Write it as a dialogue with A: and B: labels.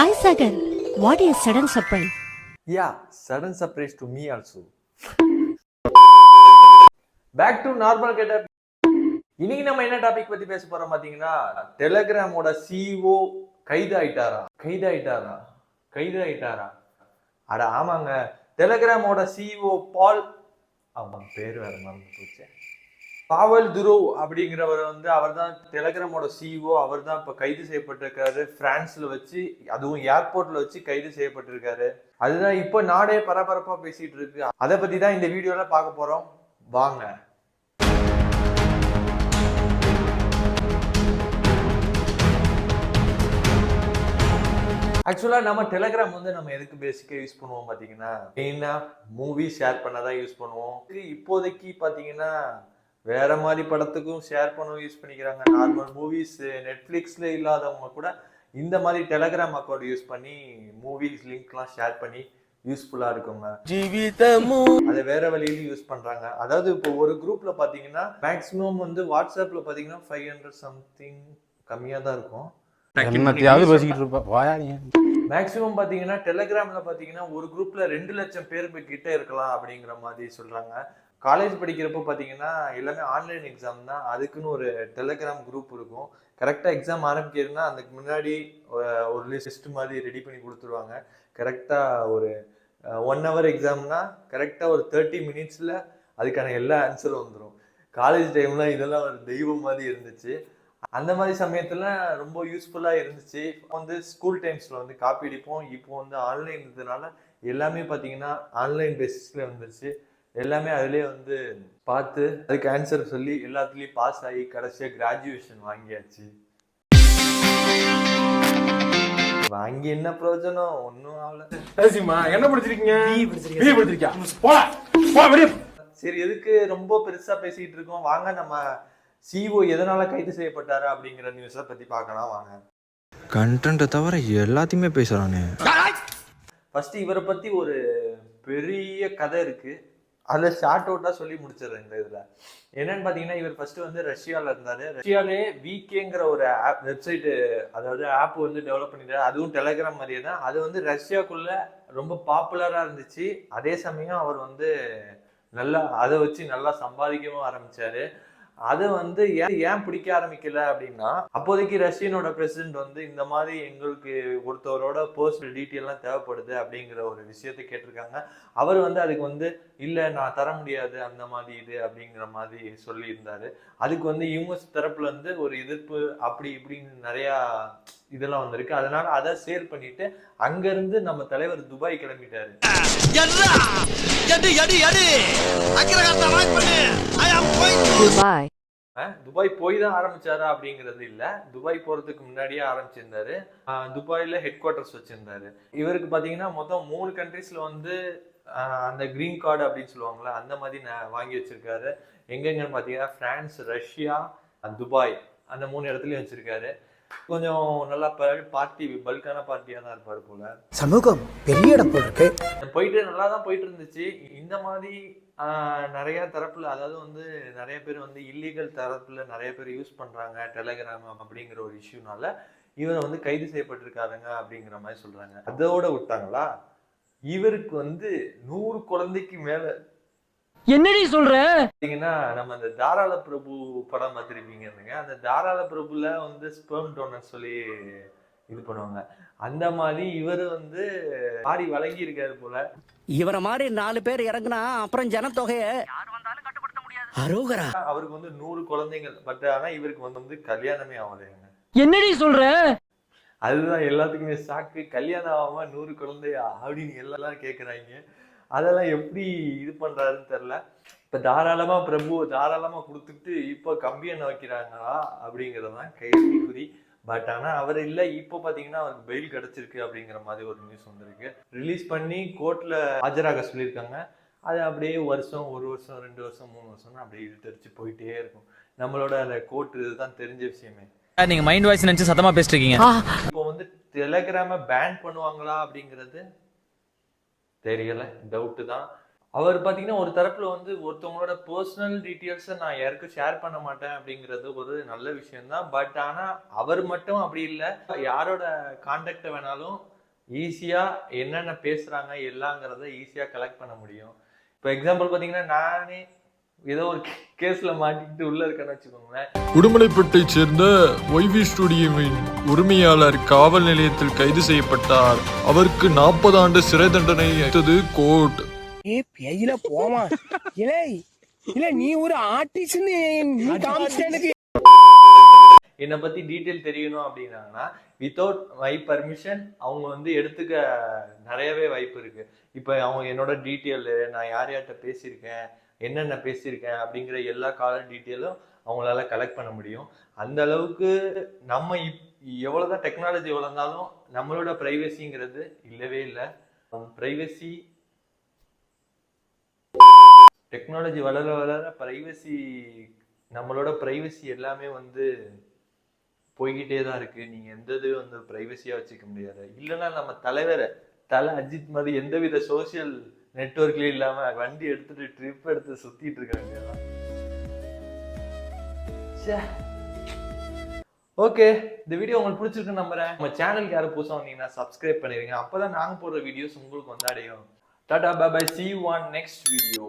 A: Hi Sagar, what is sudden surprise?
B: Yeah, sudden surprise to me also. Back to normal getup இன்னைக்கு நம்ம என்ன topic பத்தி பேச போறோம் பாத்தீங்கன்னா டெலகிராமோட சிஓ கைது ஆயிட்டாரா கைது ஆயிட்டாரா கைது ஆயிட்டாரா அட ஆமாங்க. டெலகிராமோட சிஓ பால் அவன் பேர் வேற மறந்து போச்சேன் பாவல் துருவ் அப்படிங்கிறவர் வந்து அவர் தான் டெலகிராமோட சிஇஓ அவர் தான் இப்போ கைது செய்யப்பட்டிருக்காரு. பிரான்ஸ்ல வச்சு அதுவும் ஏர்போர்ட்ல வச்சு கைது செய்யப்பட்டிருக்காரு. அதுதான் இப்போ நாடே பரபரப்பா பேசிட்டு இருக்கு. அதை பத்தி தான் இந்த வீடியோல பார்க்க போறோம். வாங்க. ஆக்சுவலாக நம்ம டெலகிராம் வந்து நம்ம எதுக்கு பேசிக்காக யூஸ் பண்ணுவோம் பார்த்தீங்கன்னா மெயினாக மூவி ஷேர் பண்ண தான் யூஸ் பண்ணுவோம். இப்போதைக்கு பார்த்தீங்கன்னா வேற மாதிரி படத்துக்கும் ஷேர் பண்ணவும் யூஸ் பண்ணிக்கிறாங்க. நார்மல் மூவிஸ் நெட்ஃப்ளிக்ஸில் இல்லாதவங்க கூட இந்த மாதிரி டெலகிராம் அக்கௌண்ட் யூஸ் பண்ணி மூவிஸ் லிங்க்லாம் ஷேர் பண்ணி யூஸ்ஃபுல்லாக இருக்குங்க. அதை வேற வழியிலும் யூஸ் பண்றாங்க. அதாவது இப்போ ஒரு குரூப்ல பாத்தீங்கன்னா மேக்ஸிமம் வந்து வாட்ஸ்அப்ல பாத்தீங்கன்னா ஃபைவ் ஹண்ட்ரட் சம்திங் கம்மியா தான் இருக்கும். மேக்ஸிமம் பாத்தீங்கன்னா டெலிகிராம்ல பாத்தீங்கன்னா ஒரு குரூப்ல ரெண்டு லட்சம் பேர் கிட்ட இருக்கலாம் அப்படிங்கிற மாதிரி சொல்றாங்க. காலேஜ் படிக்கிறப்போ பார்த்தீங்கன்னா எல்லாமே ஆன்லைன் எக்ஸாம் தான். அதுக்குன்னு ஒரு டெலகிராம் குரூப் இருக்கும். கரெக்டாக எக்ஸாம் ஆரம்பிக்கிறதுனா அதுக்கு முன்னாடி ஒரு லிஸ்ட் மாதிரி ரெடி பண்ணி கொடுத்துருவாங்க. கரெக்டாக ஒரு ஒன் ஹவர் எக்ஸாம்னா கரெக்டாக ஒரு தேர்ட்டி மினிட்ஸில் அதுக்கான எல்லா ஆன்சரும் வந்துடும் காலேஜ் டைம்ல இதெல்லாம் ஒரு தெய்வம் மாதிரி இருந்துச்சு. அந்த மாதிரி சமயத்தில் ரொம்ப யூஸ்ஃபுல்லாக இருந்துச்சு. இப்போ வந்து ஸ்கூல் டைம்ஸில் வந்து காப்பி அடிப்போம். இப்போ வந்து ஆன்லைன் இருந்ததுனால எல்லாமே பார்த்தீங்கன்னா ஆன்லைன் பேசிஸில் வந்துருச்சு. எல்லாமே அதுலயே வந்து பார்த்து அதுக்கு ஆன்சர் சொல்லி எல்லாத்துலயும் பாஸ் ஆகி கடைசியா கிராஜுவேஷன் வாங்கியாச்சு. வாங்கி என்ன பிரயோஜனம்? ஒன்றும் ஆகல.
C: என்ன படிச்சிருக்கீங்க? பிஏ படிச்சிருக்கியா? போடா போ வெளிய
B: சரி எதுக்கு ரொம்ப பெருசா பேசிட்டு இருக்கோம்? வாங்க நம்ம சிஓ எதனால கைது செய்யப்பட்டாரு அப்படிங்கிற நியூஸை பத்தி பார்க்கலாம் வாங்க.
D: கண்டென்ட்டை தவிர எல்லாத்தையுமே பேசுகிறானே
B: ஃபர்ஸ்ட் இவரை பத்தி ஒரு பெரிய கதை இருக்கு. அதில் ஷார்ட் அவுட்டாக சொல்லி முடிச்சிடுறேன் இந்த இதில். என்னன்னு பார்த்தீங்கன்னா இவர் ஃபர்ஸ்ட் வந்து ரஷ்யாவில் இருந்தார். ரஷ்யாலே விகேங்கிற ஒரு ஆப் வெப்சைட்டு அதாவது ஆப் வந்து டெவலப் பண்ணிட்டாரு. அதுவும் டெலகிராம் மாதிரியே தான். அது வந்து ரஷ்யாக்குள்ள ரொம்ப பாப்புலராக இருந்துச்சு. அதே சமயம் அவர் வந்து நல்லா அதை வச்சு நல்லா சம்பாதிக்கவும் ஆரம்பித்தார் அதை வந்து ஏன் ஏன் பிடிக்க ஆரம்பிக்கல அப்படின்னா அப்போதைக்கு ரஷ்யனோட பிரசிடென்ட் வந்து இந்த மாதிரி எங்களுக்கு ஒருத்தவரோட பர்சனல் டீட்டெயிலாம் தேவைப்படுது அப்படிங்கிற ஒரு விஷயத்தை கேட்டிருக்காங்க. அவர் வந்து அதுக்கு வந்து இல்லை நான் தர முடியாது அந்த மாதிரி இது அப்படிங்கிற மாதிரி சொல்லியிருந்தாரு. அதுக்கு வந்து யூஎஸ் தரப்புல இருந்து ஒரு எதிர்ப்பு அப்படி இப்படின்னு நிறையா இதெல்லாம் வந்திருக்கு. அதனால அதை சேர் பண்ணிட்டு அங்கிருந்து நம்ம தலைவர் துபாய் கிளம்பிட்டாரு.
A: Dubai.
B: அஹ் துபாய் போய் தான் ஆரம்பிச்சாரா அப்படிங்கிறது இல்ல. துபாய் போறதுக்கு முன்னாடியே ஆரம்பிச்சிருந்தாரு. துபாயில ஹெட் குவார்ட்டர்ஸ் வச்சிருந்தாரு. இவருக்கு பாத்தீங்கன்னா மொத்தம் மூணு கண்ட்ரீஸ்ல வந்து அஹ் அந்த கிரீன் கார்டு அப்படின்னு சொல்லுவாங்கல்ல அந்த மாதிரி நான் வாங்கி வச்சிருக்காரு. எங்கெங்கன்னு பாத்தீங்கன்னா பிரான்ஸ் ரஷ்யா துபாய். அந்த மூணு இடத்துலயும் வச்சிருக்காரு. கொஞ்சம் நல்லா பார்ட்டி பல்கான பார்ட்டியா தான் இருப்பாரு போல.
E: சமூகம் பெரிய இடம் இருக்கு.
B: போயிட்டு நல்லா தான் போயிட்டு இருந்துச்சு இந்த மாதிரி நிறைய தரப்புல அதாவது வந்து நிறைய பேர் வந்து இல்லீகல் தரப்புல நிறைய பேர் யூஸ் பண்றாங்க டெலகிராம் அப்படிங்கிற ஒரு இஷ்யூனால இவரை வந்து கைது செய்யப்பட்டிருக்காருங்க அப்படிங்கிற மாதிரி சொல்றாங்க. அதோட விட்டாங்களா? இவருக்கு வந்து நூறு குழந்தைக்கு மேல
F: என்னடி சொல்ற?
B: பாத்தீங்கன்னா நம்ம அந்த தாராள பிரபு படம் பார்த்துருப்பீங்க அந்த தாராள பிரபுல வந்து ஸ்பெர்ம் டோனர் சொல்லி இது பண்ணுவாங்க. அந்த மாதிரி இவர் வந்து ஆடி வழங்கி இருக்காரு போல.
F: இவர மாதிரி நாலு பேர் இறங்குனா அப்புறம் ஜனத்தொகைய அரோகரா.
B: அவருக்கு வந்து நூறு குழந்தைகள். பட் ஆனா இவருக்கு வந்து வந்து கல்யாணமே ஆகலைங்க.
F: என்னடி சொல்ற?
B: அதுதான் எல்லாத்துக்குமே சாக்கு. கல்யாணம் ஆகாம நூறு குழந்தையா அப்படின்னு எல்லாம் கேக்குறாங்க. அதெல்லாம் எப்படி இது பண்றாருன்னு தெரியல. இப்ப தாராளமா பிரபு தாராளமா கொடுத்துட்டு இப்போ கம்பி எண்ணெய் வைக்கிறாங்களா அப்படிங்கறதுதான் கேள்விக்குறி பட் ஆனா அவர் இல்ல இப்போ பாத்தீங்கன்னா அவருக்கு பெயில் கிடைச்சிருக்கு அப்படிங்கிற மாதிரி ஒரு நியூஸ் வந்திருக்கு. ரிலீஸ் பண்ணி கோர்ட்ல ஆஜராக சொல்லியிருக்காங்க. அது அப்படியே வருஷம் ஒரு வருஷம் ரெண்டு வருஷம் மூணு வருஷம்னு அப்படியே இழுத்தடிச்சு போயிட்டே இருக்கும். நம்மளோட அந்த கோர்ட் இதுதான் தெரிஞ்ச விஷயமே.
G: நீங்க மைண்ட் வாய்ஸ் நினைச்சு சத்தமா பேசிட்டு இருக்கீங்க.
B: இப்போ வந்து டெலகிராம பேன் பண்ணுவாங்களா அப்படிங்கிறது தெரியல டவுட்டு தான். அவர் பார்த்தீங்கன்னா ஒரு தரப்பில் வந்து ஒருத்தவங்களோட பர்சனல் டீட்டெயில்ஸை நான் யாருக்கும் ஷேர் பண்ண மாட்டேன் அப்படிங்கிறது ஒரு நல்ல விஷயம்தான். பட் ஆனால் அவர் மட்டும் அப்படி இல்லை. யாரோட கான்டாக்டை வேணாலும் ஈஸியாக என்னென்ன பேசுகிறாங்க எல்லாங்கிறத ஈஸியாக கலெக்ட் பண்ண முடியும். இப்போ எக்ஸாம்பிள் பார்த்தீங்கன்னா நானே ஏதோ ஒரு கேஸ்ல மாட்டிக்கிட்டு உள்ள இருக்கேன்னு வச்சுக்கோங்களேன்.
H: உடுமலைப்பேட்டைச் சேர்ந்த ஒய்வி ஸ்டுடியோவின் உரிமையாளர் காவல் நிலையத்தில் கைது செய்யப்பட்டார். அவருக்கு நாற்பது ஆண்டு சிறை தண்டனை அளித்தது கோர்ட்.
E: ஏ பெயில போமா இலே இல்ல நீ ஒரு ஆர்டிஸ்ட்னு நீ
B: என்னை பத்தி டீட்டெயில் தெரியணும் அப்படின்னாங்கன்னா வித்தவுட் மை பர்மிஷன் அவங்க வந்து எடுத்துக்க நிறையவே வாய்ப்பு இருக்கு. இப்போ அவங்க என்னோட டீட்டெயிலு நான் யார் யார்கிட்ட பேசியிருக்கேன் என்னென்ன பேசியிருக்கேன் அப்படிங்கிற எல்லா கால டீட்டெயிலும் அவங்களால கலெக்ட் பண்ண முடியும். அந்த அளவுக்கு நம்ம இப் எவ்வளோதான் டெக்னாலஜி வளர்ந்தாலும் நம்மளோட ப்ரைவசிங்கிறது இல்லவே இல்லை. ப்ரைவசி டெக்னாலஜி வளர வளர ப்ரைவசி நம்மளோட ப்ரைவசி எல்லாமே வந்து போய்கிட்டே தான் இருக்கு. நீங்க எந்த இது வந்து ப்ரைவசியா வச்சுக்க முடியாது. இல்லைன்னா நம்ம தலைவரை தலை அஜித் மாதிரி எந்தவித சோசியல் நெட்ஒர்க்லயும் இல்லாம வண்டி எடுத்துட்டு ட்ரிப் எடுத்து சுத்திட்டு இருக்க வேண்டியதான் ஓகே இந்த வீடியோ உங்களுக்கு பிடிச்சிருக்குன்னு நம்புறேன். நம்ம சேனலுக்கு யாரும் புதுசாக வந்தீங்கன்னா சப்ஸ்கிரைப் அப்போ தான் நாங்கள் போடுற வீடியோஸ் உங்களுக்கு வந்து அடையும். Tata bye see one next video